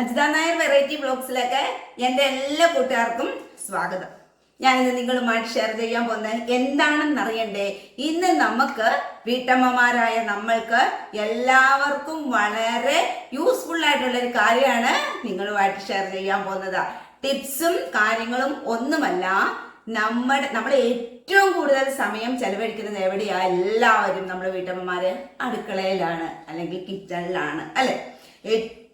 Ajitha Nair variety ബ്ലോഗ്സിലേക്ക് എന്റെ എല്ലാ കൂട്ടുകാർക്കും സ്വാഗതം. ഞാനിത് നിങ്ങളുമായിട്ട് ഷെയർ ചെയ്യാൻ പോകുന്നത് എന്താണെന്ന് അറിയണ്ടേ ഇന്ന് നമുക്ക് വീട്ടമ്മമാരായ നമ്മൾക്ക് എല്ലാവർക്കും വളരെ യൂസ്ഫുൾ ആയിട്ടുള്ള ഒരു കാര്യമാണ് നിങ്ങളുമായിട്ട് ഷെയർ ചെയ്യാൻ പോകുന്നത്. ടിപ്സും കാര്യങ്ങളും ഒന്നുമല്ല നമ്മുടെ നമ്മൾ ഏറ്റവും കൂടുതൽ സമയം ചെലവഴിക്കുന്നത് എവിടെയാ? എല്ലാവരും നമ്മുടെ വീട്ടമ്മമാര് അടുക്കളയിലാണ് അല്ലെങ്കിൽ കിച്ചണിലാണ് അല്ലെ?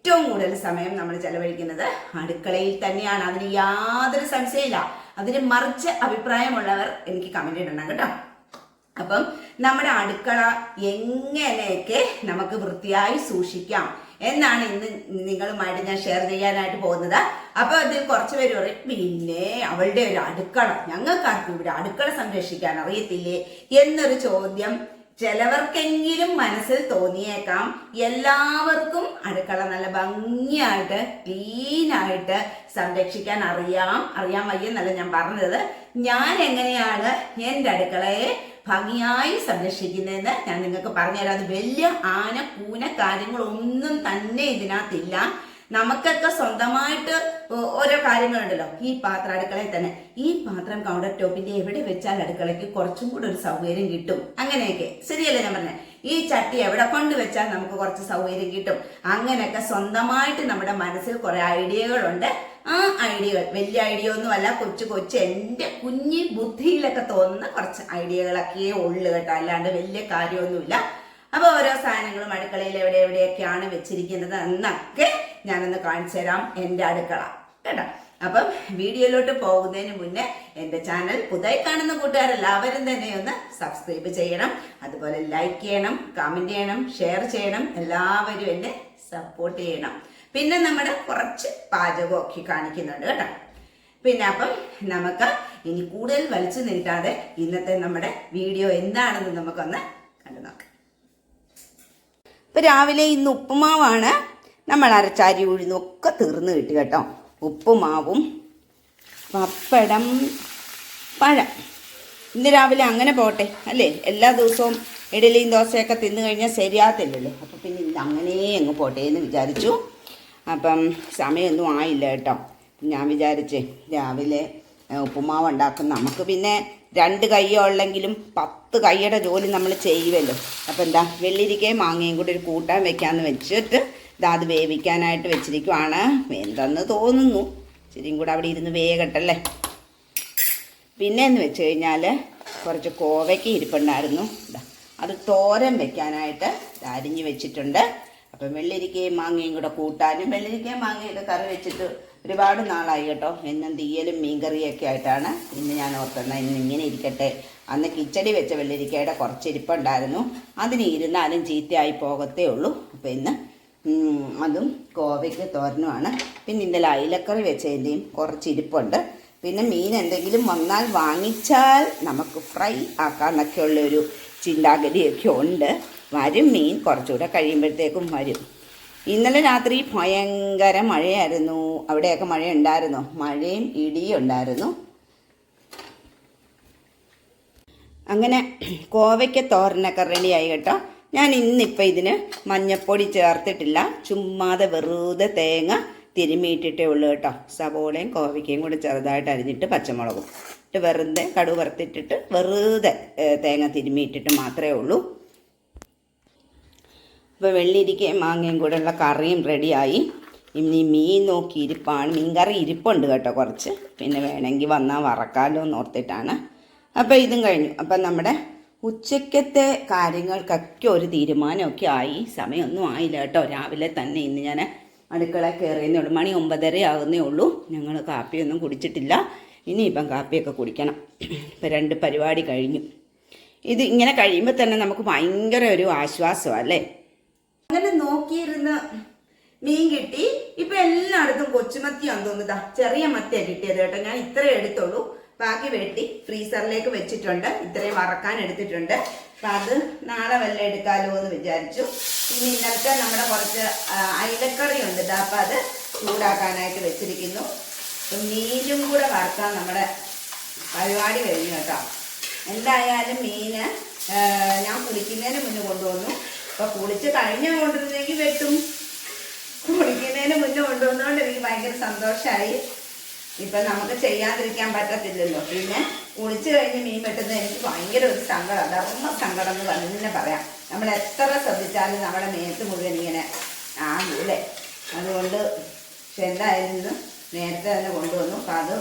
ഏറ്റവും കൂടുതൽ സമയം നമ്മൾ ചെലവഴിക്കുന്നത് അടുക്കളയിൽ തന്നെയാണ്. അതിന് യാതൊരു സംശയമില്ല. അതിന് മറിച്ച് അഭിപ്രായമുള്ളവർ എനിക്ക് കമന്റ് ഇടണം കേട്ടോ. അപ്പം നമ്മുടെ അടുക്കള എങ്ങനെയൊക്കെ നമുക്ക് വൃത്തിയായി സൂക്ഷിക്കാം എന്നാണ് ഇന്ന് നിങ്ങളുമായിട്ട് ഞാൻ ഷെയർ ചെയ്യാനായിട്ട് പോകുന്നത്. അപ്പൊ അതിൽ കുറച്ച് പേര് പറയും പിന്നെ അവളുടെ ഒരു അടുക്കള. ഞങ്ങൾക്കാർക്കും ഇവിടെ അടുക്കള സംരക്ഷിക്കാൻ അറിയത്തില്ലേ? എന്നൊരു ചോദ്യം ചിലവർക്കെങ്കിലും മനസ്സിൽ തോന്നിയേക്കാം. എല്ലാവർക്കും അടുക്കള നല്ല ഭംഗിയായിട്ട് ക്ലീനായിട്ട് സംരക്ഷിക്കാൻ അറിയാം. അറിയാൻ വയ്യെന്നല്ല ഞാൻ പറഞ്ഞത്. ഞാൻ എങ്ങനെയാണ് എന്റെ അടുക്കളയെ ഭംഗിയായി സംരക്ഷിക്കുന്നതെന്ന് ഞാൻ നിങ്ങൾക്ക് പറഞ്ഞുതരാം. അത് വലിയ ആന കൂന കാര്യങ്ങളൊന്നും തന്നെ ഇതിനകത്തില്ല. നമുക്കൊക്കെ സ്വന്തമായിട്ട് ഓരോ കാര്യങ്ങളുണ്ടല്ലോ. ഈ പാത്രം അടുക്കളയിൽ തന്നെ. ഈ പാത്രം കൗണ്ടർ ടോപ്പിന്റെ എവിടെ വെച്ചാൽ അടുക്കളയ്ക്ക് കുറച്ചും കൂടെ ഒരു സൗകര്യം കിട്ടും. അങ്ങനെയൊക്കെ. ശരിയല്ലേ ഞാൻ പറഞ്ഞേ? ഈ ചട്ടി എവിടെ കൊണ്ട് വെച്ചാൽ നമുക്ക് കുറച്ച് സൗകര്യം കിട്ടും? അങ്ങനെയൊക്കെ സ്വന്തമായിട്ട് നമ്മുടെ മനസ്സിൽ കുറെ ഐഡിയകളുണ്ട് ആ ഐഡിയകൾ വലിയ ഐഡിയ ഒന്നുമല്ല കൊച്ചു കൊച്ചു എന്റെ കുഞ്ഞി ബുദ്ധിയിലൊക്കെ തോന്നുന്ന കുറച്ച് ഐഡിയകളൊക്കെ ഉള്ളു കേട്ടോ. അല്ലാണ്ട് വലിയ കാര്യമൊന്നുമില്ല. അപ്പൊ ഓരോ സാധനങ്ങളും അടുക്കളയിൽ എവിടെ എവിടെയൊക്കെയാണ് വെച്ചിരിക്കുന്നത് എന്നൊക്കെ ഞാനൊന്ന് കാണിച്ചു തരാം എന്റെ അടുക്കള. കേട്ടോ? അപ്പം വീഡിയോയിലോട്ട് പോകുന്നതിന് മുന്നേ എന്റെ ചാനൽ പുതുതായി കാണുന്ന കൂട്ടുകാരെല്ലാവരും തന്നെ ഒന്ന് സബ്സ്ക്രൈബ് ചെയ്യണം. അതുപോലെ ലൈക്ക് ചെയ്യണം കമന്റ് ചെയ്യണം ഷെയർ ചെയ്യണം. എല്ലാവരും എന്നെ സപ്പോർട്ട് ചെയ്യണം. പിന്നെ നമ്മുടെ കുറച്ച് പാചകമൊക്കെ കാണിക്കുന്നുണ്ട് കേട്ടോ. പിന്നെ അപ്പം നമുക്ക് ഇനി കൂടുതൽ വലിച്ചു നീട്ടാതെ ഇന്നത്തെ നമ്മുടെ വീഡിയോ എന്താണെന്ന് നമുക്കൊന്ന് കണ്ടു നോക്കാം ഇപ്പം രാവിലെ ഇന്ന് ഉപ്പുമാവാണ്. നമ്മൾ അരച്ചാരി ഉഴുന്നൊക്കെ തീർന്ന് കിട്ടി കേട്ടോ. ഉപ്പുമാവും പപ്പടം പഴം. ഇന്ന് രാവിലെ അങ്ങനെ പോട്ടെ അല്ലേ? എല്ലാ ദിവസവും ഇഡലിയും ദോശയൊക്കെ തിന്നു കഴിഞ്ഞാൽ ശരിയാകത്തില്ലല്ലോ. അപ്പം പിന്നെ ഇന്ന് അങ്ങനെ അങ്ങ് പോട്ടെ എന്ന് വിചാരിച്ചു. അപ്പം സമയമൊന്നും ആയില്ല കേട്ടോ. ഞാൻ വിചാരിച്ചേ രാവിലെ ഉപ്പുമാവ് ഉണ്ടാക്കും. നമുക്ക് പിന്നെ രണ്ട് കൈയോ ഉള്ളെങ്കിലും പത്ത് കൈയുടെ ജോലി നമ്മൾ ചെയ്യുമല്ലോ അപ്പം എന്താ വെള്ളിരിക്കയും മാങ്ങയും കൂടി ഒരു കൂട്ടാൻ വെക്കാമെന്ന് വെച്ചിട്ട് ഇതാ അത് വേവിക്കാനായിട്ട് വെച്ചിരിക്കുവാണ്. എന്തെന്ന് തോന്നുന്നു. ഇച്ചിരിയും കൂടെ അവിടെ ഇരുന്ന് വേകട്ടല്ലേ? പിന്നെ എന്ന് വെച്ച് കഴിഞ്ഞാൽ കുറച്ച് കോവയ്ക്ക് ഇരിപ്പുണ്ടായിരുന്നു. അത് തോരൻ വെക്കാനായിട്ട് അരിഞ്ഞ് വെച്ചിട്ടുണ്ട്. അപ്പം വെള്ളരിക്കയും മാങ്ങയും കൂടെ കൂട്ടാനും. വെള്ളരിക്കയും മാങ്ങയൊക്കെ കറി വെച്ചിട്ട് ഒരുപാട് നാളായി കേട്ടോ. എന്നും തീയലും മീൻകറിയൊക്കെ ആയിട്ടാണ് ഇന്ന് ഞാൻ ഓർക്കുന്നത്. ഇന്ന് ഇങ്ങനെ ഇരിക്കട്ടെ. അന്ന് കിച്ചടി വെച്ച വെള്ളരിക്കയുടെ കുറച്ച് ഇരിപ്പുണ്ടായിരുന്നു. അതിന് ഇരുന്നാലും ചീത്തയായി പോകത്തേ ഉള്ളൂ. അപ്പം ഇന്ന് അതും കോവയ്ക്ക് തോരനുമാണ്. പിന്നെ ഇന്നലെ അയിലക്കറി വെച്ചതിന്റെയും കുറച്ച് ഇരിപ്പുണ്ട്. പിന്നെ മീൻ എന്തെങ്കിലും വന്നാൽ വാങ്ങിച്ചാൽ നമുക്ക് ഫ്രൈ ആക്കാന്നൊക്കെ ഉള്ളൊരു ചിന്താഗതിയൊക്കെ ഉണ്ട്. വരും മീൻ കുറച്ചുകൂടെ കഴിയുമ്പോഴത്തേക്കും വരും. ഇന്നലെ രാത്രി ഭയങ്കര മഴയായിരുന്നു. അവിടെയൊക്കെ മഴ ഉണ്ടായിരുന്നു മഴയും ഇടിയും ഉണ്ടായിരുന്നു. അങ്ങനെ കോവയ്ക്ക് തോരനൊക്കെ റെഡിയായി കേട്ടോ. ഞാൻ ഇന്നിപ്പോൾ ഇതിന് മഞ്ഞപ്പൊടി ചേർത്തിട്ടില്ല. ചുമ്മാതെ വെറുതെ തേങ്ങ തിരുമിയിട്ടിട്ടേ ഉള്ളൂ കേട്ടോ. സവോളയും കോവയ്ക്കയും കൂടി ചെറുതായിട്ട് അരിഞ്ഞിട്ട് പച്ചമുളകും. ഇട്ട് വെറുതെ കടുക് വറുത്തിട്ടിട്ട് വെറുതെ തേങ്ങ തിരുമിയിട്ടിട്ട് മാത്രമേ ഉള്ളൂ. ഇപ്പോൾ വെള്ളിരിക്കയും മാങ്ങയും കൂടെ ഉള്ള കറിയും റെഡിയായി. ഇനി മീൻ നോക്കി ഇരിപ്പാണ്. മീൻ കറി ഇരിപ്പുണ്ട് കേട്ടോ കുറച്ച്. പിന്നെ വേണമെങ്കിൽ വന്നാൽ വറക്കാലോ എന്ന് ഓർത്തിട്ടാണ്. അപ്പോൾ ഇതും കഴിഞ്ഞു. അപ്പം നമ്മുടെ ഉച്ചക്കത്തെ കാര്യങ്ങൾക്കൊക്കെ ഒരു തീരുമാനമൊക്കെ ആയി. സമയമൊന്നും ആയില്ല കേട്ടോ. രാവിലെ തന്നെ ഇന്ന് ഞാൻ അടുക്കള കയറിയെന്നേ ഉള്ളൂ. മണി ഒമ്പതര ആകുന്നേ ഉള്ളൂ. ഞങ്ങൾ കാപ്പിയൊന്നും കുടിച്ചിട്ടില്ല. ഇനിയിപ്പം കാപ്പിയൊക്കെ കുടിക്കണം. ഇപ്പം രണ്ട് പരിപാടി കഴിഞ്ഞു. ഇത് ഇങ്ങനെ കഴിയുമ്പോൾ തന്നെ നമുക്ക് ഭയങ്കര ഒരു ആശ്വാസമാണ് അല്ലേ? അങ്ങനെ നോക്കിയിരുന്ന് മീൻ കിട്ടി. ഇപ്പം എല്ലായിടത്തും കൊച്ചുമത്തിയാന്ന് തോന്നുന്നതാ ചെറിയ മത്തിയാണ് കിട്ടിയത് കേട്ടോ. ഞാൻ ഇത്രയേ എടുത്തുള്ളൂ. ബാക്കി വെട്ടി ഫ്രീസറിലേക്ക് വെച്ചിട്ടുണ്ട്. ഇത്രയും വറക്കാൻ എടുത്തിട്ടുണ്ട്. അപ്പൊ അത് നാളെ വല്ല എടുക്കാലോ എന്ന് വിചാരിച്ചു. പിന്നെ ഇന്നലത്തെ നമ്മുടെ കുറച്ച് അയിലക്കറി ഉണ്ട്. അപ്പൊ അത് ചൂടാക്കാനായിട്ട് വെച്ചിരിക്കുന്നു. അപ്പം മീനും കൂടെ വറുക്കാൻ നമ്മുടെ പരിപാടി കഴിഞ്ഞു കേട്ടോ. എന്തായാലും മീന് ഞാൻ കുളിക്കുന്നതിന് മുന്നേ കൊണ്ടുവന്നു. അപ്പൊ കുളിച്ച് കഴിഞ്ഞ കൊണ്ടിരുന്നെങ്കിൽ വെട്ടും. കുളിക്കുന്നതിന് മുന്നേ കൊണ്ടുവന്നുകൊണ്ട് എനിക്ക് ഭയങ്കര സന്തോഷമായി ഇപ്പൊ നമുക്ക് ചെയ്യാതിരിക്കാൻ പറ്റത്തില്ലല്ലോ. പിന്നെ കുളിച്ചു കഴിഞ്ഞ് മീൻ വെട്ടുന്നത് എനിക്ക് ഭയങ്കര ഒരു സങ്കടം. ധർമ്മ സങ്കടം എന്ന് പറഞ്ഞു തന്നെ പറയാം. നമ്മൾ എത്ര ശ്രദ്ധിച്ചാലും നമ്മുടെ മേത്ത് മുഴുവൻ ഇങ്ങനെ ആകൂലേ അതുകൊണ്ട് പക്ഷെ എന്തായാലും ഇന്ന് നേരത്തെ തന്നെ കൊണ്ടുവന്നു. അപ്പം അത്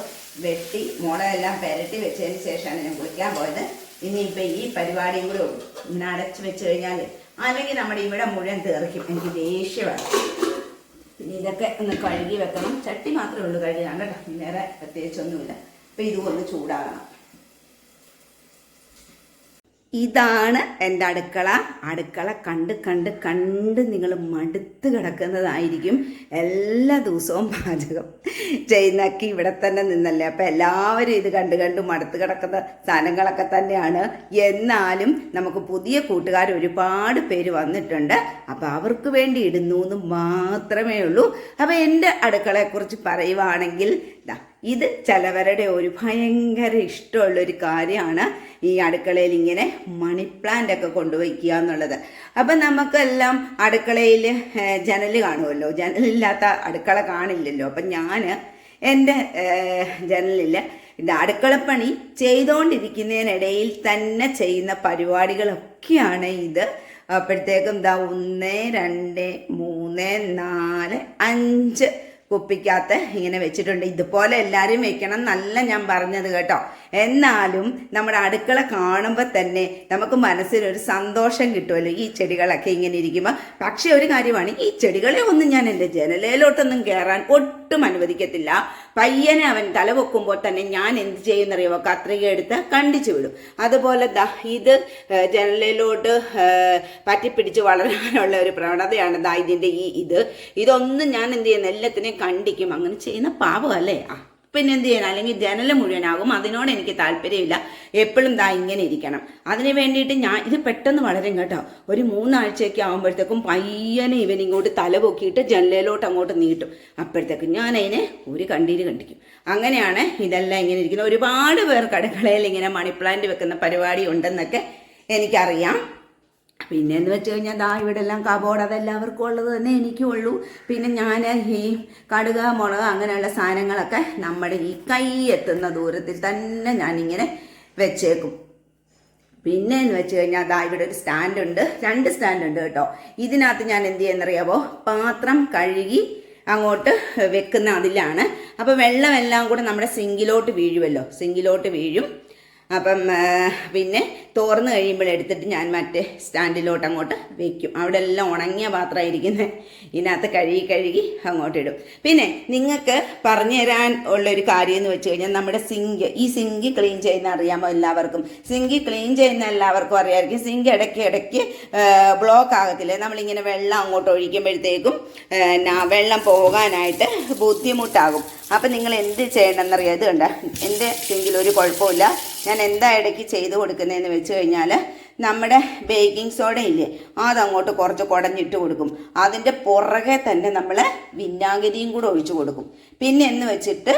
വെട്ടി മുളയെല്ലാം പെരട്ടി വെച്ചതിന് ശേഷമാണ് ഞാൻ കുളിക്കാൻ പോയത്. ഇനിയിപ്പോൾ ഈ പരിപാടിയും കൂടെ ഉള്ളൂ ഇങ്ങനെ അടച്ചു വെച്ച് കഴിഞ്ഞാൽ അല്ലെങ്കിൽ നമ്മുടെ ഇവിടെ മുഴുവൻ തീർക്കും എനിക്ക് ദേഷ്യമാണ് ഇതൊക്കെ ഒന്ന് കഴുകി വെക്കണം. ചട്ടി മാത്രമേ ഉള്ളൂ കഴുകാൻ കേട്ടോ. വേറെ പ്രത്യേകിച്ചൊന്നുമില്ല. അപ്പം ഇതും ഒന്ന് ചൂടാകണം. ഇതാണ് എന്റെ അടുക്കള. അടുക്കള കണ്ട് കണ്ട് കണ്ട് നിങ്ങൾ മടുത്ത് കിടക്കുന്നതായിരിക്കും എല്ലാ ദിവസവും പാചകം ചെയ്യുന്നൊക്കെ ഇവിടെ തന്നെ നിന്നല്ലേ. അപ്പം എല്ലാവരും ഇത് കണ്ട് കണ്ട് മടുത്ത് കിടക്കുന്ന സാധനങ്ങളൊക്കെ തന്നെയാണ്. എന്നാലും നമുക്ക് പുതിയ കൂട്ടുകാർ ഒരുപാട് പേര് വന്നിട്ടുണ്ട്. അപ്പം അവർക്ക് വേണ്ടി ഇടുന്നു എന്ന് മാത്രമേ ഉള്ളൂ. അപ്പോൾ എന്റെ അടുക്കളയെക്കുറിച്ച് പറയുവാണെങ്കിൽ ഇത് ചിലവരുടെ ഒരു ഭയങ്കര ഇഷ്ടമുള്ളൊരു കാര്യമാണ് ഈ അടുക്കളയിൽ ഇങ്ങനെ മണി പ്ലാന്റ് ഒക്കെ കൊണ്ടുവയ്ക്കുക എന്നുള്ളത്. അപ്പം നമുക്കെല്ലാം അടുക്കളയിൽ ജനൽ കാണുമല്ലോ? ജനലില്ലാത്ത അടുക്കള കാണില്ലല്ലോ? അപ്പം ഞാൻ എന്റെ ജനലിൽ ഇത് അടുക്കളപ്പണി ചെയ്തുകൊണ്ടിരിക്കുന്നതിനിടയിൽ തന്നെ ചെയ്യുന്ന പരിപാടികളൊക്കെയാണ് ഇത്. അപ്പോഴത്തേക്കും ഇതാ ഒന്ന് രണ്ട് മൂന്ന് നാല് അഞ്ച് കുപ്പിക്കകത്ത് ഇങ്ങനെ വെച്ചിട്ടുണ്ട്. ഇതുപോലെ എല്ലാവരും വെക്കണം നല്ല ഞാൻ പറഞ്ഞത് കേട്ടോ. എന്നാലും നമ്മുടെ അടുക്കള കാണുമ്പോൾ തന്നെ നമുക്ക് മനസ്സിനൊരു സന്തോഷം കിട്ടുമല്ലോ ഈ ചെടികളൊക്കെ ഇങ്ങനെ ഇരിക്കുമ്പോൾ പക്ഷേ ഒരു കാര്യമാണ് ഈ ചെടികളെ ഒന്നും ഞാൻ എന്റെ ജനലയിലോട്ടൊന്നും കയറാൻ ഒട്ടും അനുവദിക്കത്തില്ല. പയ്യനെ അവൻ തല വെക്കുമ്പോൾ തന്നെ ഞാൻ എന്ത് ചെയ്യുന്നറിയുമോ കത്രിക എടുത്ത് കണ്ടിച്ചു വിടും. അതുപോലെ ദാ ഇത് ഏഹ്, പറ്റിപ്പിടിച്ച് വളരാനുള്ള ഒരു പ്രവണതയാണ് ദാ ഇതിന്റെ ഈ ഇത്. ഇതൊന്നും ഞാൻ എന്ത് ചെയ്യുന്ന എല്ലാത്തിനെയും കണ്ടിക്കും അങ്ങനെ ചെയ്യുന്ന പാപമല്ലേ ആ. പിന്നെ എന്ത് ചെയ്യണം അല്ലെങ്കിൽ ജനൽ മുഴുവനാകും. അതിനോട് എനിക്ക് താല്പര്യമില്ല. എപ്പോഴും ദാ ഇങ്ങനെ ഇരിക്കണം. അതിന് വേണ്ടിയിട്ട് ഞാൻ ഇത് പെട്ടെന്ന് വളരും കേട്ടോ. ഒരു മൂന്നാഴ്ചയൊക്കെ ആകുമ്പോഴത്തേക്കും പയ്യനെ ഇവൻ ഇങ്ങോട്ട് തല പൊക്കിയിട്ട് ജനലിലോട്ട് അങ്ങോട്ട് നീട്ടും. അപ്പോഴത്തേക്കും ഞാൻ അതിനെ ഒരു കണ്ടീര് കണ്ടിക്കും അങ്ങനെയാണ് ഇതെല്ലാം ഇങ്ങനെ ഇരിക്കുന്നത്. ഒരുപാട് പേർ കടകളയിൽ ഇങ്ങനെ മണി പ്ലാന്റ് വെക്കുന്ന പരിപാടി ഉണ്ടെന്നൊക്കെ എനിക്കറിയാം. പിന്നെ എന്ന് വെച്ച് കഴിഞ്ഞാൽ ദാ ഇവിടെ എല്ലാം കബോർഡ് അതെല്ലാവർക്കും ഉള്ളത് തന്നെ എനിക്കും ഉള്ളൂ. പിന്നെ ഞാൻ ഈ കടുക മുളക് അങ്ങനെയുള്ള സാധനങ്ങളൊക്കെ നമ്മുടെ ഈ കൈ എത്തുന്ന ദൂരത്തിൽ തന്നെ ഞാനിങ്ങനെ വെച്ചേക്കും. പിന്നെ എന്ന് വെച്ച് കഴിഞ്ഞാൽ ദാ ഇവിടെ ഒരു സ്റ്റാൻഡ് ഉണ്ട്. രണ്ട് സ്റ്റാൻഡ് ഉണ്ട് കേട്ടോ. ഇതിനകത്ത് ഞാൻ എന്ത് ചെയ്യുന്നറിയാവോ? പാത്രം കഴുകി അങ്ങോട്ട് വെക്കുന്ന അതിലാണ്. അപ്പോൾ വെള്ളമെല്ലാം കൂടെ നമ്മുടെ സിങ്കിലോട്ട് വീഴുമല്ലോ സിങ്കിലോട്ട് വീഴും. അപ്പം പിന്നെ തോർന്ന് കഴിയുമ്പോൾ എടുത്തിട്ട് ഞാൻ മറ്റേ സ്റ്റാൻഡിലോട്ട് അങ്ങോട്ട് വെക്കും. അവിടെ എല്ലാം ഉണങ്ങിയ പാത്രമായിരിക്കുന്നത് ഇതിനകത്ത് കഴുകി കഴുകി അങ്ങോട്ട് ഇടും. പിന്നെ നിങ്ങൾക്ക് പറഞ്ഞു തരാൻ ഉള്ളൊരു കാര്യം എന്ന് വെച്ച് കഴിഞ്ഞാൽ നമ്മുടെ സിങ്ക് ഈ സിങ്ക് ക്ലീൻ ചെയ്യുന്ന അറിയാമോ എല്ലാവർക്കും? സിങ്ക് ക്ലീൻ ചെയ്യുന്ന എല്ലാവർക്കും അറിയാമായിരിക്കും. സിങ്ക് ഇടയ്ക്ക് ഇടയ്ക്ക് ബ്ലോക്ക് ആകത്തില്ലേ? നമ്മളിങ്ങനെ വെള്ളം അങ്ങോട്ട് ഒഴിക്കുമ്പോഴത്തേക്കും വെള്ളം പോകാനായിട്ട് ബുദ്ധിമുട്ടാകും. അപ്പം നിങ്ങൾ എന്ത് ചെയ്യണമെന്നറിയാം ഇത് കണ്ട? എന്റെ സിങ്കിൽ ഒരു കുഴപ്പമില്ല. ഞാൻ എന്താ ഇടയ്ക്ക് ചെയ്ത് കൊടുക്കുന്നതെന്ന് വെച്ച് കഴിഞ്ഞാൽ നമ്മുടെ ബേക്കിംഗ് സോഡ ഇല്ലേ അതങ്ങോട്ട് കുറച്ച് കുടഞ്ഞിട്ട് കൊടുക്കും. അതിന്റെ പുറകെ തന്നെ നമ്മൾ വിനാഗിരിയും കൂടെ ഒഴിച്ചു കൊടുക്കും. പിന്നെ എന്ന് വെച്ചിട്ട്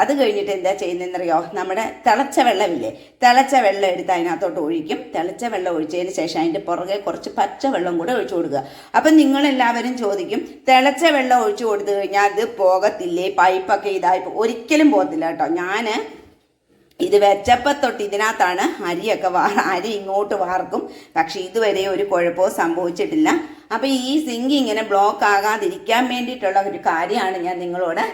അത് കഴിഞ്ഞിട്ട് എന്താ ചെയ്യുന്നതെന്നറിയോ? നമ്മുടെ തിളച്ച വെള്ളമില്ലേ തിളച്ച വെള്ളം എടുത്ത് അതിനകത്തോട്ട് ഒഴിക്കും. തിളച്ച വെള്ളം ഒഴിച്ചതിന് ശേഷം അതിന്റെ പുറകെ കുറച്ച് പച്ച വെള്ളം കൂടെ ഒഴിച്ചു കൊടുക്കുക. അപ്പം നിങ്ങളെല്ലാവരും ചോദിക്കും തിളച്ച വെള്ളം ഒഴിച്ചു കൊടുത്തു കഴിഞ്ഞാൽ അത് പോകത്തില്ലേ? പൈപ്പൊക്കെ ഇതായി പോ-" ഒരിക്കലും പോകത്തില്ല കേട്ടോ. ഞാൻ ഇത് വെച്ചപ്പോൾ തൊട്ട് ഇതിനകത്താണ് അരിയൊക്കെ വാർ അരി ഇങ്ങോട്ട് വാർക്കും. പക്ഷേ ഇതുവരെ ഒരു കുഴപ്പവും സംഭവിച്ചിട്ടില്ല. അപ്പോൾ ഈ സിങ്ക് ഇങ്ങനെ ബ്ലോക്ക് ആകാതിരിക്കാൻ വേണ്ടിയിട്ടുള്ള ഒരു കാര്യമാണ് ഞാൻ നിങ്ങളോട്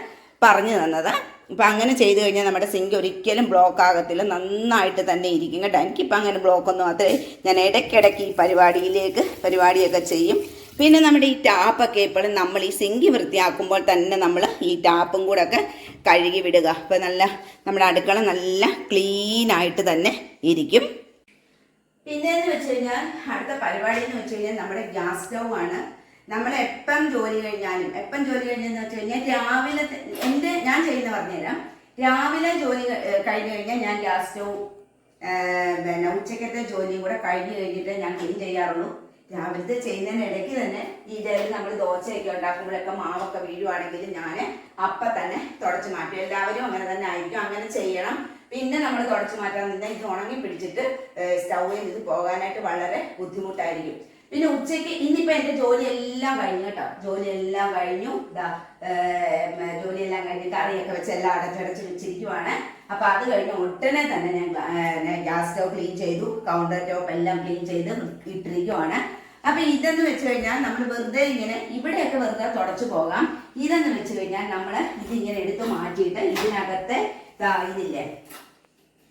പറഞ്ഞു തന്നത്. ഇപ്പം അങ്ങനെ ചെയ്തു കഴിഞ്ഞാൽ നമ്മുടെ സിങ്ക് ഒരിക്കലും ബ്ലോക്ക് ആകത്തില്ല. നന്നായിട്ട് തന്നെ ഇരിക്കും കേട്ടോ. എനിക്കിപ്പോൾ അങ്ങനെ ബ്ലോക്കൊന്നും അത്രേ ഞാൻ ഇടയ്ക്കിടയ്ക്ക് ഈ പരിപാടിയിലേക്ക് പരിപാടിയൊക്കെ ചെയ്യും. പിന്നെ നമ്മുടെ ഈ ടാപ്പൊക്കെ എപ്പോഴും നമ്മൾ ഈ സിങ്കി വൃത്തിയാക്കുമ്പോൾ തന്നെ നമ്മൾ ഈ ടാപ്പും കൂടെ ഒക്കെ കഴുകി വിടുക. അപ്പോൾ നല്ല നമ്മുടെ അടുക്കള നല്ല ക്ലീൻ ആയിട്ട് തന്നെ ഇരിക്കും. പിന്നെ എന്ന് വെച്ച് കഴിഞ്ഞാൽ അടുത്ത പരിപാടി എന്ന് വെച്ച് കഴിഞ്ഞാൽ നമ്മുടെ ഗ്യാസ് സ്റ്റൗ ആണ്. നമ്മൾ എപ്പം ജോലി കഴിഞ്ഞാലും എപ്പം ജോലി കഴിഞ്ഞെന്ന് വെച്ച് കഴിഞ്ഞാൽ രാവിലെ എന്റെ ഞാൻ ചെയ്യുന്ന പറഞ്ഞുതരാം രാവിലെ ജോലി കഴിഞ്ഞു കഴിഞ്ഞാൽ ഞാൻ ഗ്യാസ് സ്റ്റൗ പിന്നെ ഉച്ചക്കത്തെ ജോലിയും കൂടെ കഴിഞ്ഞ് കഴിഞ്ഞിട്ട് ഞാൻ ക്ലീൻ ചെയ്യാറുള്ളൂ. രാവിലത്തെ ചെയ്യുന്നതിന് ഇടയ്ക്ക് തന്നെ ഈ ഇടയിൽ നമ്മൾ ദോശയൊക്കെ ഉണ്ടാക്കുമ്പോഴൊക്കെ മാവൊക്കെ വീഴുവാണെങ്കിൽ ഞാൻ അപ്പം തന്നെ തുടച്ച് മാറ്റും. എല്ലാവരും അങ്ങനെ തന്നെ ആയിരിക്കും. അങ്ങനെ ചെയ്യണം. പിന്നെ നമ്മൾ തുടച്ച് മാറ്റാൻ നിന്ന് ഇത് ഉണങ്ങി പിടിച്ചിട്ട് സ്റ്റൗവിൽ ഇത് പോകാനായിട്ട് വളരെ ബുദ്ധിമുട്ടായിരിക്കും. പിന്നെ ഉച്ചയ്ക്ക് ഇന്നിപ്പോ എന്റെ ജോലി എല്ലാം കഴിഞ്ഞു കേട്ടോ. ജോലി എല്ലാം കഴിഞ്ഞു ഏർ, ജോലിയെല്ലാം കഴിഞ്ഞ് കറിയൊക്കെ വെച്ച് എല്ലാം അടച്ചടച്ച് വെച്ചിരിക്കുവാണ്. അപ്പൊ അത് കഴിഞ്ഞ് ഉടനെ തന്നെ ഞാൻ ഗ്യാസ് സ്റ്റവ് ക്ലീൻ ചെയ്തു കൗണ്ടർ ടോപ്പ് എല്ലാം ക്ലീൻ ചെയ്ത് ഇട്ടിരിക്കുവാണ്. അപ്പൊ ഇതെന്ന് വെച്ച് കഴിഞ്ഞാൽ നമ്മൾ വെറുതെ ഇങ്ങനെ ഇവിടെയൊക്കെ വെറുതെ തുടച്ചു പോകാം. ഇതെന്ന് വെച്ച് കഴിഞ്ഞാൽ നമ്മൾ ഇതിങ്ങനെ എടുത്ത് മാറ്റിയിട്ട് ഇതിനകത്തെ ദാ ഇതില്ലേ?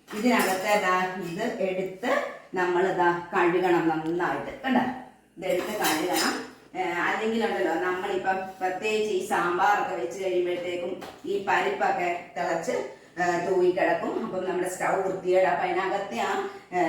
ഇതിനകത്തെ ദാ ഇത് എടുത്ത് നമ്മൾ ഇതാ കഴുകണം നന്നായിട്ട്. കണ്ട? ഇതെടുത്ത് കഴുകണം. അല്ലെങ്കിൽ അല്ലെങ്കിലുണ്ടല്ലോ നമ്മളിപ്പം പ്രത്യേകിച്ച് ഈ സാമ്പാറൊക്കെ വെച്ച് കഴിയുമ്പോഴത്തേക്കും ഈ പരിപ്പൊക്കെ തിളച്ച് ഏഹ് തൂവിക്കിടക്കും അപ്പം നമ്മുടെ സ്റ്റൗ വൃത്തികേട്. അപ്പം അതിനകത്തെ ആ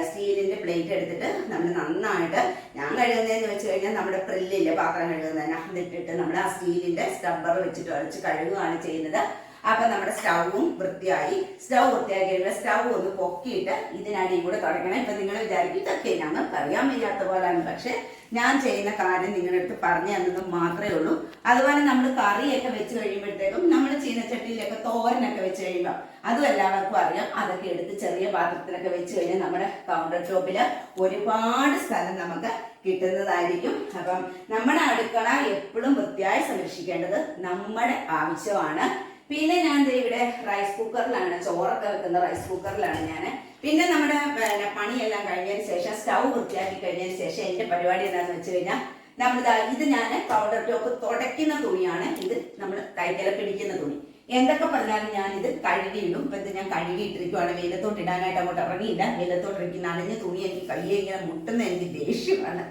സ്റ്റീലിന്റെ പ്ലേറ്റ് എടുത്തിട്ട് നമ്മൾ നന്നായിട്ട് ഞാൻ കഴുകുന്നതെന്ന് വെച്ച് കഴിഞ്ഞാൽ നമ്മുടെ പ്രില്ലില്ലേ പാത്രം കഴുകുന്നതിന് അതിട്ടിട്ട് നമ്മൾ ആ സ്റ്റീലിന്റെ സ്റ്റബ്ബർ വെച്ചിട്ട് ഉരച്ച് കഴുകുകയാണ് ചെയ്യുന്നത്. അപ്പൊ നമ്മുടെ സ്റ്റൗവും വൃത്തിയായി. സ്റ്റൗ വൃത്തിയാക്കി സ്റ്റൗ ഒന്ന് പൊക്കിയിട്ട് ഇതിനടി കൂടെ തുടങ്ങണം ഇപ്പൊ നിങ്ങൾ വിചാരിക്കും ഇതൊക്കെ ഞങ്ങൾക്ക് അറിയാൻ വയ്യാത്ത പോലെയാണ് പക്ഷെ ഞാൻ ചെയ്യുന്ന കാര്യം നിങ്ങളുടെ അടുത്ത് പറഞ്ഞു തന്നത് മാത്രമേ ഉള്ളൂ. അതുപോലെ നമ്മൾ കറിയൊക്കെ വെച്ച് കഴിയുമ്പോഴത്തേക്കും നമ്മൾ ചീനച്ചട്ടിയിലൊക്കെ തോരനൊക്കെ വെച്ച് കഴിയുമ്പോൾ അതും എല്ലാവർക്കും അറിയാം. അതൊക്കെ എടുത്ത് ചെറിയ പാത്രത്തിലൊക്കെ വെച്ച് കഴിഞ്ഞാൽ നമ്മുടെ കൗണ്ടർ ടോപ്പിൽ ഒരുപാട് സ്ഥലം നമുക്ക് കിട്ടുന്നതായിരിക്കും. അപ്പം നമ്മുടെ അടുക്കള എപ്പോഴും വൃത്തിയായി സംരക്ഷിക്കേണ്ടത് നമ്മുടെ ആവശ്യമാണ്. പിന്നെ ഞാൻ ഇവിടെ റൈസ് കുക്കറിലാണ് ചോറൊക്കെ വെക്കുന്ന റൈസ് കുക്കറിലാണ് ഞാൻ പിന്നെ നമ്മുടെ പിന്നെ പണിയെല്ലാം കഴിഞ്ഞതിന് ശേഷം സ്റ്റൗ വൃത്തിയാക്കി കഴിഞ്ഞതിന് ശേഷം എന്റെ പരിപാടി എന്താണെന്ന് വെച്ച് കഴിഞ്ഞാൽ നമ്മൾ ഇത് ഞാൻ പൗഡർ ടോപ്പ് തുടയ്ക്കുന്ന തുണിയാണ്. ഇത് നമ്മൾ കൈക്കല പിടിക്കുന്ന തുണി. എന്തൊക്കെ പറഞ്ഞാലും ഞാൻ ഇത് കഴുകിയിടും. ഇപ്പൊ ഇത് ഞാൻ കഴുകിയിട്ടിരിക്കുവാണ്. വെയിലത്തോട്ട് ഇടാനായിട്ട് അങ്ങോട്ട് ഇറങ്ങിയില്ല. വെയിലത്തോട്ട് ഇരിക്കുന്ന അണിഞ്ഞ തുണി എനിക്ക് കയ്യെ ഇങ്ങനെ മുട്ടുന്ന എനിക്ക് ദേഷ്യമാണ്.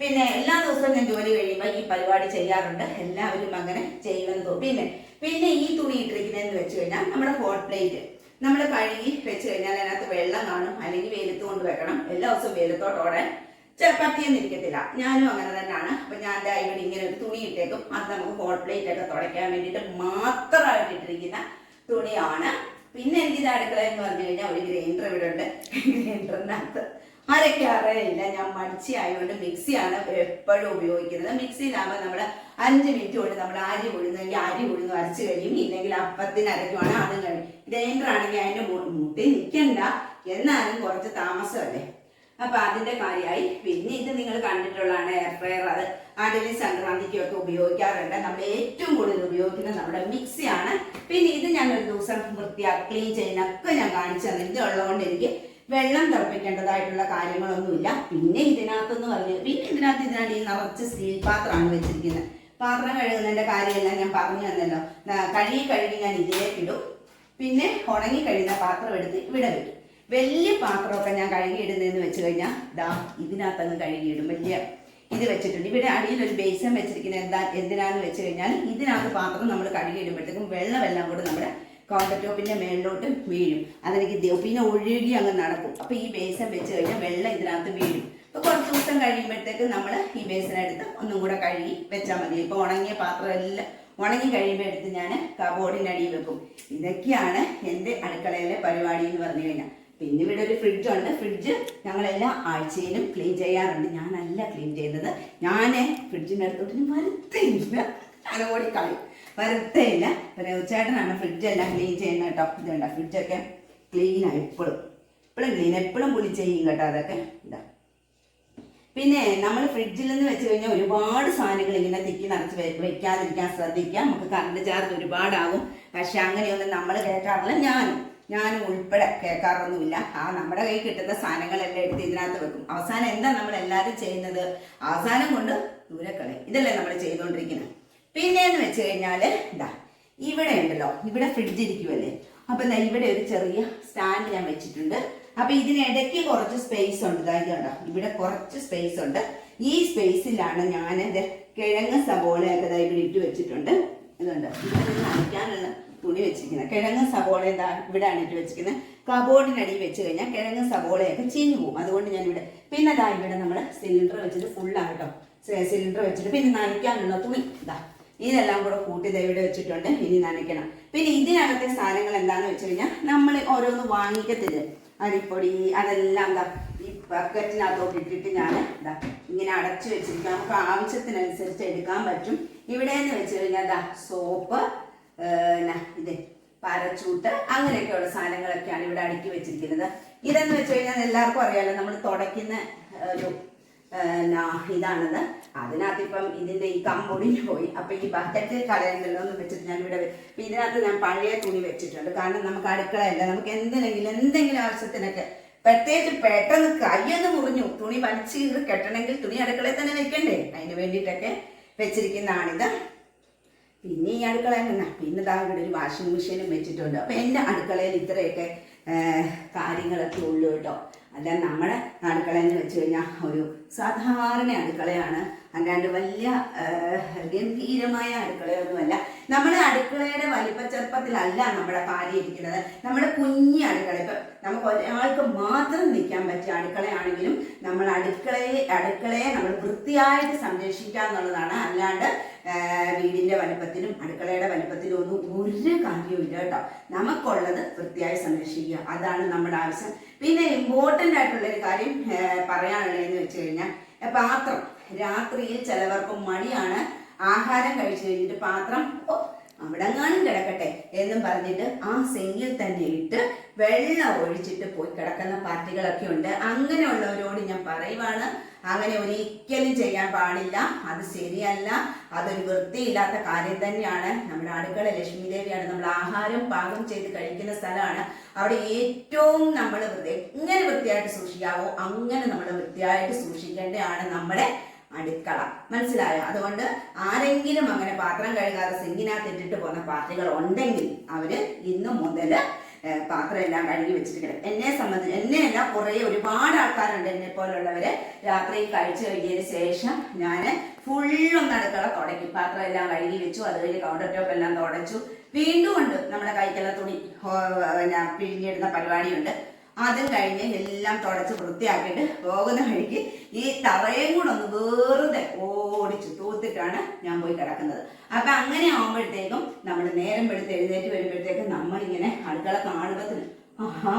പിന്നെ എല്ലാ ദിവസവും ഞാൻ ജോലി കഴിയുമ്പോൾ ഈ പരിപാടി ചെയ്യാറുണ്ട്. എല്ലാവരും അങ്ങനെ ചെയ്യുമെന്ന് പിന്നെ പിന്നെ ഈ തുണി ഇട്ടിരിക്കുന്നതെന്ന് വെച്ച് കഴിഞ്ഞാൽ നമ്മുടെ ഹോട്ട് പ്ലേറ്റ് നമ്മൾ കഴുകി വെച്ച് കഴിഞ്ഞാൽ അതിനകത്ത് വെള്ളം കാണും അല്ലെങ്കിൽ വെയിലത്ത് കൊണ്ട് വെക്കണം. എല്ലാ ദിവസവും വെയിലത്തോട്ടോടെ ഓടാൻ ചെ- ഇരിക്കത്തില്ല. ഞാനും അങ്ങനെ തന്നെയാണ്. അപ്പൊ ഞാൻ ദാ ഇവിടെ ഇങ്ങനെ ഒരു തുണി ഇട്ടേക്കും. അത് നമുക്ക് ഹോട്ട് പ്ലേറ്റ് ഒക്കെ തുടയ്ക്കാൻ വേണ്ടിയിട്ട് മാത്രമായിട്ട് ഇട്ടിരിക്കുന്ന തുണിയാണ്. പിന്നെ എനിക്ക് ഇത് അടുക്കള എന്ന് പറഞ്ഞു കഴിഞ്ഞാൽ ഒരു ഗ്രൈൻഡർ ഇവിടെ ഉണ്ട്. ഗ്രൈൻഡറിനകത്ത് അരയ്ക്കാറില്ല ഞാൻ മടിച്ചി ആയതുകൊണ്ട് മിക്സിയാണ് എപ്പോഴും ഉപയോഗിക്കുന്നത്. മിക്സിയിലാകുമ്പോൾ നമ്മൾ അഞ്ച് മിനിറ്റ് കൊണ്ട് നമ്മൾ അരി ഉഴുന്നെങ്കിൽ അരി ഉഴുന്ന് അരച്ച് കഴിയും. ഇല്ലെങ്കിൽ അപ്പത്തിന് അരയ്ക്കുവാണ് അതും കഴിയും ഗ്രൈൻഡർ ആണെങ്കിൽ അതിന്റെ മുട്ടി നിൽക്കണ്ട എന്നാലും കുറച്ച് താമസമല്ലേ? അപ്പൊ അതിന്റെ കാര്യമായി. പിന്നെ ഇത് നിങ്ങൾ കണ്ടിട്ടുള്ളതാണ് എയർ ഫ്രയർ അത് അടലി സംക്രാന്തിക്കും ഒക്കെ ഉപയോഗിക്കാറുണ്ട്. നമ്മൾ ഏറ്റവും കൂടുതൽ ഉപയോഗിക്കുന്നത് നമ്മുടെ മിക്സിയാണ്. പിന്നെ ഇത് ഞാൻ ഒരു ദിവസം വൃത്തിയാക്കി ക്ലീൻ ചെയ്യുന്നൊക്കെ ഞാൻ കാണിച്ചു തന്നെ ഇത് ഉള്ളതുകൊണ്ട് എനിക്ക് വെള്ളം തിളപ്പിക്കേണ്ടതായിട്ടുള്ള കാര്യങ്ങളൊന്നുമില്ല. പിന്നെ ഇതിനകത്തെന്ന് പറഞ്ഞു പിന്നെ ഇതിനകത്ത് ഇതിനകത്ത് ഈ നിറച്ച് സ്റ്റീൽ പാത്രമാണ് വെച്ചിരിക്കുന്നത്. പാത്രം കഴുകുന്നതിന്റെ കാര്യമെല്ലാം ഞാൻ പറഞ്ഞു തന്നല്ലോ. കഴുകി കഴുകി ഞാൻ ഇതിലേക്ക് ഇടും. പിന്നെ ഉണങ്ങി കഴിയുന്ന പാത്രം എടുത്ത് ഇവിടെ വെക്കും. വലിയ പാത്രമൊക്കെ ഞാൻ കഴുകിയിടുന്നതെന്ന് വെച്ച് കഴിഞ്ഞാൽ ദാ ഇതിനകത്തങ്ങ് കഴുകിയിടും വലിയ ഇത് വെച്ചിട്ടുണ്ട്. ഇവിടെ അടിയിൽ ഒരു ബേസൻ വെച്ചിരിക്കുന്നത് എന്താ എന്തിനാന്ന് വെച്ച് കഴിഞ്ഞാൽ ഇതിനകത്ത് പാത്രം നമ്മൾ കഴുകിയിടുമ്പോഴത്തേക്കും വെള്ളമെല്ലാം കൂടെ നമ്മുടെ കൗണ്ടർ ടോപ്പിന്റെ മേളിലോട്ട് വീഴും. അതെനിക്ക് പിന്നെ ഒഴുകി അങ്ങ് നടക്കും. അപ്പോൾ ഈ ബേസൻ വെച്ച് കഴിഞ്ഞാൽ വെള്ളം ഇതിനകത്ത് വീഴും. അപ്പോൾ കുറച്ച് ദിവസം കഴിയുമ്പോഴത്തേക്ക് നമ്മൾ ഈ ബേസിനെടുത്ത് ഒന്നും കൂടെ കഴുകി വെച്ചാൽ മതി. ഇപ്പൊ ഉണങ്ങിയ പാത്രം എല്ലാം ഉണങ്ങി കഴിയുമ്പോൾ എടുത്ത് ഞാൻ കബോർഡിനടിയിൽ വെക്കും. ഇതൊക്കെയാണ് എന്റെ അടുക്കളയിലെ പരിപാടി എന്ന് പറഞ്ഞു കഴിഞ്ഞാൽ പിന്നെ ഇവിടെ ഒരു ഫ്രിഡ്ജ് ഉണ്ട്. ഫ്രിഡ്ജ് ഞങ്ങളെല്ലാ ആഴ്ചയിലും ക്ലീൻ ചെയ്യാറുണ്ട്. ഞാനല്ല ക്ലീൻ ചെയ്യുന്നത്. ഞാൻ ഫ്രിഡ്ജിന്റെ അടുത്തോട്ട് വരുത്തേയില്ല. ഞാൻ ഓടിക്കളി കളയും ഇല്ല ചേട്ടനാണ് ഫ്രിഡ്ജെല്ലാം ക്ലീൻ ചെയ്യുന്നത് കേട്ടോ. ഇതുണ്ട ഫ്രിഡ്ജൊക്കെ ക്ലീനാണ് എപ്പോഴും എപ്പോഴും ക്ലീൻ എപ്പോഴും പുളി ചെയ്യും കേട്ടോ അതൊക്കെ. ഇതാ. പിന്നെ നമ്മൾ ഫ്രിഡ്ജിൽ നിന്ന് വെച്ച് കഴിഞ്ഞാൽ ഒരുപാട് സാധനങ്ങൾ ഇങ്ങനെ തിക്കി നിറച്ച് വെക്കാതിരിക്കാൻ ശ്രദ്ധിക്കാം. നമുക്ക് കറണ്ട് ചാർജ് ഒരുപാടാകും. പക്ഷെ അങ്ങനെയൊന്നും നമ്മൾ കേൾക്കാറില്ല. ഞാനും ഞാനും ഉൾപ്പെടെ കേൾക്കാറൊന്നുമില്ല. ആ നമ്മുടെ കയ്യിൽ കിട്ടുന്ന സാധനങ്ങളെല്ലാം എടുത്ത് ഇതിനകത്ത് വെക്കും. അവസാനം എന്താ നമ്മൾ എല്ലാവരും ചെയ്യുന്നത്? അവസാനം കൊണ്ട് ദൂരെ ഇതല്ലേ നമ്മൾ ചെയ്തുകൊണ്ടിരിക്കുന്നത് പിന്നെ എന്ന് വെച്ച് കഴിഞ്ഞാൽ ഇതാ ഇവിടെ ഉണ്ടല്ലോ ഇവിടെ ഫ്രിഡ്ജ് ഇരിക്കുമല്ലേ അപ്പൊ എന്താ ഇവിടെ ഒരു ചെറിയ സ്റ്റാൻഡ് ഞാൻ വെച്ചിട്ടുണ്ട്. അപ്പൊ ഇതിനിടയ്ക്ക് കുറച്ച് സ്പേസ് ഉണ്ട്. ഇതാ കണ്ടോ? ഇവിടെ കുറച്ച് സ്പേസ് ഉണ്ട്. ഈ സ്പേസിലാണ് ഞാൻ എന്റെ കിഴങ്ങ് സബോളയൊക്കെ ദാ ഇവിടെ ഇട്ട് വെച്ചിട്ടുണ്ട്. ഇതുണ്ട് ഇവിടെ നനയ്ക്കാനുള്ള തുണി വെച്ചിരിക്കുന്നത്. കിഴങ്ങ് സബോള എന്താ ഇവിടെയാണ് ഇട്ട് വെച്ചിരിക്കുന്നത്. കബോർഡിനടിയിൽ വെച്ച് കഴിഞ്ഞാൽ കിഴങ്ങ് സബോളയൊക്കെ ചീഞ്ഞു പോകും. അതുകൊണ്ട് ഞാൻ ഇവിടെ പിന്നെ ദാ ഇവിടെ നമ്മൾ സിലിണ്ടർ വെച്ചിട്ട് ഫുള്ളാട്ടോ സിലിണ്ടർ വെച്ചിട്ട് പിന്നെ നനയ്ക്കാനുള്ള തുണി. ഇതാ. ഇതെല്ലാം കൂടെ കൂട്ടി ഇവിടെ വെച്ചിട്ടുണ്ട്. ഇനി നനയ്ക്കണം. പിന്നെ ഇതിനകത്തെ സാധനങ്ങൾ എന്താന്ന് വെച്ച് കഴിഞ്ഞാൽ നമ്മൾ ഓരോന്ന് വാങ്ങിക്കത്തില്ല? അരിപ്പൊടി അതെല്ലാം എന്താ ഈ ബക്കറ്റിനകത്തോട്ട് ഇട്ടിട്ട് ഞാൻ എന്താ ഇങ്ങനെ അടച്ചു വെച്ചിരിക്കാം. നമുക്ക് ആവശ്യത്തിനനുസരിച്ച് എടുക്കാൻ പറ്റും. ഇവിടെ എന്ന് വെച്ച് കഴിഞ്ഞാൽ എന്താ സോപ്പ് ഇത് പരച്ചൂട്ട് അങ്ങനെയൊക്കെയുള്ള സാധനങ്ങളൊക്കെയാണ് ഇവിടെ അടുക്കി വെച്ചിരിക്കുന്നത്. ഇതെന്ന് വെച്ച് കഴിഞ്ഞാൽ എല്ലാവർക്കും അറിയാലോ നമ്മൾ തുടയ്ക്കുന്ന ഒരു ഇതാണത്. അതിനകത്ത് ഇപ്പം ഇതിന്റെ ഈ കമ്പൊടിഞ്ഞു പോയി അപ്പൊ ഈ ബക്കറ്റ് കളയണ്ടല്ലോ എന്ന് വെച്ചിട്ട് ഞാൻ ഇവിടെ ഇതിനകത്ത് ഞാൻ പഴയ തുണി വെച്ചിട്ടുണ്ട്. കാരണം നമുക്ക് അടുക്കളയല്ല നമുക്ക് എന്തിനെങ്കിലും എന്തെങ്കിലും ആവശ്യത്തിനൊക്കെ പ്രത്യേകിച്ച് പെട്ടെന്ന് കയ്യൊന്ന് മുറിഞ്ഞു. തുണി വലിച്ച് കെട്ടണമെങ്കിൽ തുണി അടുക്കളയിൽ തന്നെ വെക്കണ്ടേ? അതിന് വേണ്ടിയിട്ടൊക്കെ വെച്ചിരിക്കുന്നതാണിത്. പിന്നെ ഈ അടുക്കള തന്നെ പിന്നെ താ ഇവിടെ ഒരു വാഷിംഗ് മെഷീനും വെച്ചിട്ടുണ്ട്. അപ്പൊ എന്റെ അടുക്കളയിൽ ഇത്രയൊക്കെ കാര്യങ്ങളൊക്കെ ഉള്ളൂ കേട്ടോ. അല്ല നമ്മുടെ അടുക്കളയെന്ന് വെച്ച് കഴിഞ്ഞാൽ ഒരു സാധാരണ അടുക്കളയാണ് അല്ലാണ്ട് വലിയ ഗംഭീരമായ അടുക്കളയൊന്നുമല്ല. നമ്മുടെ അടുക്കളയുടെ വലിപ്പ ചെറുപ്പത്തിലല്ല നമ്മുടെ കാര്യം ഇരിക്കുന്നത് നമ്മുടെ കുഞ്ഞി അടുക്കള. ഇപ്പൊ നമുക്ക് ഒരാൾക്ക് മാത്രം നിൽക്കാൻ പറ്റിയ അടുക്കളയാണെങ്കിലും നമ്മൾ അടുക്കളയെ അടുക്കളയെ നമ്മൾ വൃത്തിയായിട്ട് സംരക്ഷിക്കുക എന്നുള്ളതാണ്. അല്ലാണ്ട് വീടിന്റെ വലിപ്പത്തിലും അടുക്കളയുടെ വലിപ്പത്തിലും ഒന്നും ഒരു കാര്യവും ഇല്ല കേട്ടോ. നമുക്കുള്ളത് വൃത്തിയായി സംരക്ഷിക്കുക. അതാണ് നമ്മുടെ ആവശ്യം. പിന്നെ ഇമ്പോർട്ടന്റ് ആയിട്ടുള്ള ഒരു കാര്യം പറയാനുള്ളതെന്ന് വെച്ച് കഴിഞ്ഞാൽ പാത്രം. രാത്രിയിൽ ചിലവർക്ക് മടിയാണ്. ആഹാരം കഴിച്ചു കഴിഞ്ഞിട്ട് പാത്രം അവിടെങ്ങാനും കിടക്കട്ടെ എന്നും പറഞ്ഞിട്ട് ആ സിങ്കിൽ തന്നെ ഇട്ട് വെള്ളം ഒഴിച്ചിട്ട് പോയി കിടക്കുന്ന പാർട്ടികളൊക്കെ ഉണ്ട്. അങ്ങനെയുള്ളവരോട് ഞാൻ പറയുവാണ് അങ്ങനെ ഒരിക്കലും ചെയ്യാൻ പാടില്ല. അത് ശരിയല്ല. അതൊരു വൃത്തിയില്ലാത്ത കാര്യം തന്നെയാണ്. നമ്മുടെ അടുക്കള ലക്ഷ്മി ദേവിയാണ്. നമ്മൾ ആഹാരം പാകം ചെയ്ത് കഴിക്കുന്ന സ്ഥലമാണ്. അവിടെ ഏറ്റവും നമ്മൾ എങ്ങനെ വൃത്തിയായിട്ട് സൂക്ഷിക്കാവോ അങ്ങനെ നമ്മൾ വൃത്തിയായിട്ട് സൂക്ഷിക്കേണ്ടതാണ് നമ്മുടെ അടുക്കള. മനസ്സിലായോ? അതുകൊണ്ട് ആരെങ്കിലും അങ്ങനെ പാത്രം കഴുകാതെ സിങ്കിനകത്ത് ഇട്ടിട്ട് പോകുന്ന പാർട്ടികൾ ഉണ്ടെങ്കിൽ അവർ ഇന്നു മുതൽ പാത്രം എല്ലാം കഴുകി വെച്ചിരിക്കണം. എന്നെ സംബന്ധിച്ച് എന്നെ എല്ലാം കുറേ ഒരുപാട് ആൾക്കാരുണ്ട് എന്നെ പോലുള്ളവര് രാത്രി കഴിച്ചു കഴിഞ്ഞതിന് ശേഷം ഞാൻ ഫുള്ളും അടുക്കള തുടക്കി. പാത്രം എല്ലാം കഴുകി വെച്ചു അത് കഴിഞ്ഞ് കൗണ്ടർ ടോപ്പ് എല്ലാം തുടച്ചു. വീണ്ടും ഉണ്ട് നമ്മുടെ കൈക്കുള്ള തുണി പിഴിഞ്ഞിടുന്ന പരിപാടിയുണ്ട്. അതും കഴിഞ്ഞ് എല്ലാം തുടച്ച് വൃത്തിയാക്കിയിട്ട് പോകുന്ന വഴിക്ക് ഈ തറയും കൂടെ ഒന്ന് വെറുതെ ഓടിച്ച് തൂത്തിട്ടാണ് ഞാൻ പോയി കിടക്കുന്നത്. അപ്പൊ അങ്ങനെ ആകുമ്പോഴത്തേക്കും നമ്മൾ നേരം വെളുത്ത് എഴുന്നേറ്റ് വരുമ്പോഴത്തേക്കും നമ്മളിങ്ങനെ അടുക്കള കാണുമ്പത്തിന് ആഹാ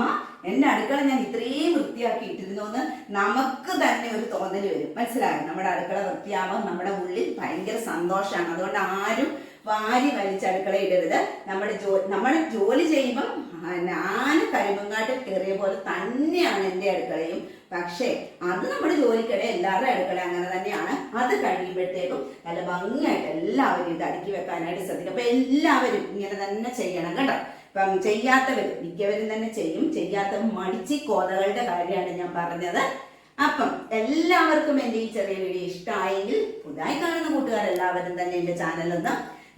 എന്റെ അടുക്കള ഞാൻ ഇത്രയും വൃത്തിയാക്കി ഇട്ടിരുന്നു എന്ന് നമുക്ക് തന്നെ ഒരു തോന്നൽ വരും. മനസ്സിലായോ? നമ്മുടെ അടുക്കള വൃത്തിയാവാൻ നമ്മുടെ ഉള്ളിൽ ഭയങ്കര സന്തോഷമാണ് അതുകൊണ്ട് ആരും വാരി വലിച്ച് അടുക്കള ഇടരുത്. നമ്മുടെ ജോ നമ്മൾ ജോലി ചെയ്യുമ്പം ആന കരിമങ്ങാട്ടിൽ കയറിയ പോലെ തന്നെയാണ് എന്റെ അടുക്കളയും. പക്ഷേ അത് നമ്മുടെ ജോലിക്കിടെ എല്ലാവരുടെ അടുക്കള അങ്ങനെ തന്നെയാണ്. അത് കഴിയുമ്പോഴത്തേക്കും നല്ല ഭംഗിയായിട്ട് എല്ലാവരും ഇത് അടുക്കി വെക്കാനായിട്ട് ശ്രദ്ധിക്കും. അപ്പൊ എല്ലാവരും ഇങ്ങനെ തന്നെ ചെയ്യണം കേട്ടോ. ഇപ്പം ചെയ്യാത്തവർ മിക്കവരും തന്നെ ചെയ്യും. ചെയ്യാത്ത മടിച്ചി കോതകളുടെ കാര്യമാണ് ഞാൻ പറഞ്ഞത്. അപ്പം എല്ലാവർക്കും എന്റെ ഈ ചെറിയ വീഡിയോ ഇഷ്ടമായെങ്കിൽ പുതുതായി കാണുന്ന കൂട്ടുകാരെല്ലാവരും തന്നെ എന്റെ ചാനലൊന്ന്